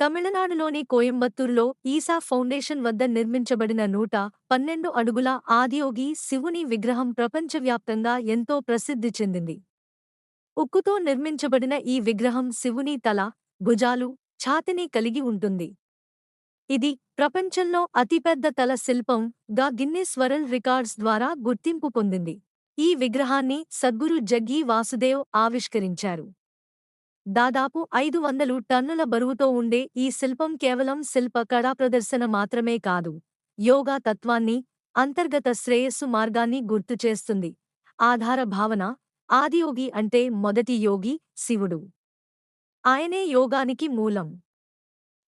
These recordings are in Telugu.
తమిళనాడులోని కోయంబత్తూరులో ఈసా ఫౌండేషన్ వద్ద నిర్మించబడిన నూట పన్నెండు అడుగుల ఆదియోగి శివుని విగ్రహం ప్రపంచవ్యాప్తంగా ఎంతో ప్రసిద్ధి చెందింది. ఉక్కుతో నిర్మించబడిన ఈ విగ్రహం శివుని తల భుజాలు ఛాతిని కలిగి ఉంటుంది. ఇది ప్రపంచంలో అతిపెద్ద తల శిల్పం గా గిన్నెస్ వరల్డ్ రికార్డ్స్ ద్వారా గుర్తింపు పొందింది. ఈ విగ్రహాన్ని సద్గురు జగ్గీ వాసుదేవ్ ఆవిష్కరించారు. దాదాపు ఐదు వందలు టన్నుల బరువుతో ఉండే ఈ శిల్పం కేవలం శిల్ప కళా ప్రదర్శన మాత్రమే కాదు యోగా తత్వాన్ని అంతర్గత శ్రేయస్సు మార్గాన్ని గుర్తుచేస్తుంది ఆధార భావన ఆదియోగి అంటే మొదటి యోగి శివుడు. ఆయనే యోగానికి మూలం.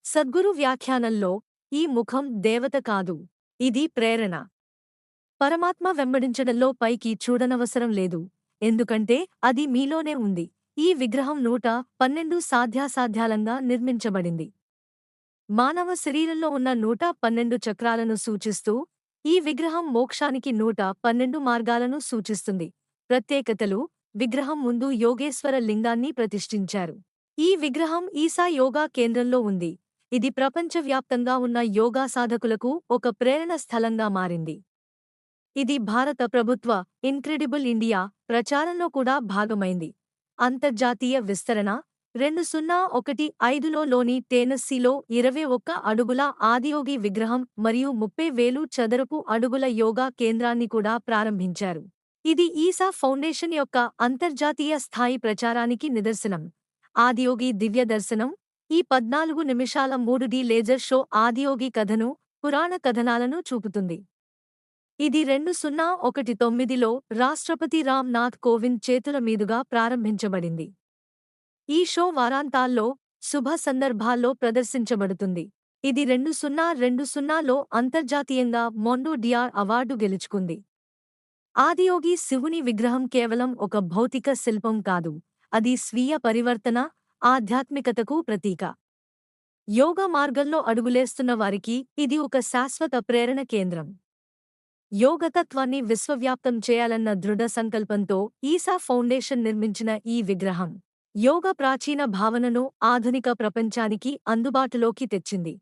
సద్గురు వ్యాఖ్యానంలో ఈ ముఖం దేవత కాదు ఇది ప్రేరణ. పరమాత్మ వెంబడించడంలో పైకి చూడనవసరం లేదు ఎందుకంటే అది మీలోనే ఉంది. ఈ విగ్రహం నూట పన్నెండు సాధ్యాసాధ్యాలంగా నిర్మించబడింది. మానవ శరీరంలో ఉన్న నూట పన్నెండు చక్రాలను సూచిస్తూ ఈ విగ్రహం మోక్షానికి నూట పన్నెండు మార్గాలను సూచిస్తుంది. ప్రత్యేకతలు విగ్రహం ముందు యోగేశ్వర లింగాన్ని ప్రతిష్ఠించారు. ఈ విగ్రహం ఈసా యోగా కేంద్రంలో ఉంది. ఇది ప్రపంచవ్యాప్తంగా ఉన్న యోగా సాధకులకు ఒక ప్రేరణ స్థలంగా మారింది. ఇది భారత ప్రభుత్వ ఇన్క్రెడిబుల్ ఇండియా ప్రచారంలో కూడా భాగమైంది. అంతర్జాతీయ విస్తరణ రెండు సున్నా ఒకటి ఐదులో లోని టేనస్సీలో ఇరవై ఒక్క అడుగుల ఆదియోగి విగ్రహం మరియు ముప్పై వేలు చదరపు అడుగుల యోగా కేంద్రాన్ని కూడా ప్రారంభించారు. ఇది ఈసా ఫౌండేషన్ యొక్క అంతర్జాతీయ స్థాయి ప్రచారానికి నిదర్శనం. ఆదియోగి దివ్య దర్శనం ఈ పద్నాలుగు నిమిషాల మూడు డి లేజర్ షో ఆదియోగి కథను పురాణ కథనాలను చూపుతుంది. ఇది రెండు సున్నా ఒకటి తొమ్మిదిలో రాష్ట్రపతి రామ్ నాథ్ కోవింద్ చేతుల మీదుగా ప్రారంభించబడింది. ఈ షో వారాంతాల్లో శుభ సందర్భాల్లో ప్రదర్శించబడుతుంది. ఇది రెండు సున్నా రెండు సున్నాలో అంతర్జాతీయంగా మొండో డిఆర్ అవార్డు గెలుచుకుంది. ఆదియోగి శివుని విగ్రహం కేవలం ఒక భౌతిక శిల్పం కాదు అది స్వీయ పరివర్తన ఆధ్యాత్మికతకు ప్రతీక. యోగ మార్గంలో అడుగులేస్తున్న వారికి ఇది ఒక శాశ్వత ప్రేరణ కేంద్రం. యోగతత్వాన్ని విశ్వవ్యాప్తం చేయాలన్న దృఢ సంకల్పంతో ఈసా ఫౌండేషన్ నిర్మించిన ఈ విగ్రహం యోగ ప్రాచీన భావనను ఆధునిక ప్రపంచానికి అందుబాటులోకి తెచ్చింది.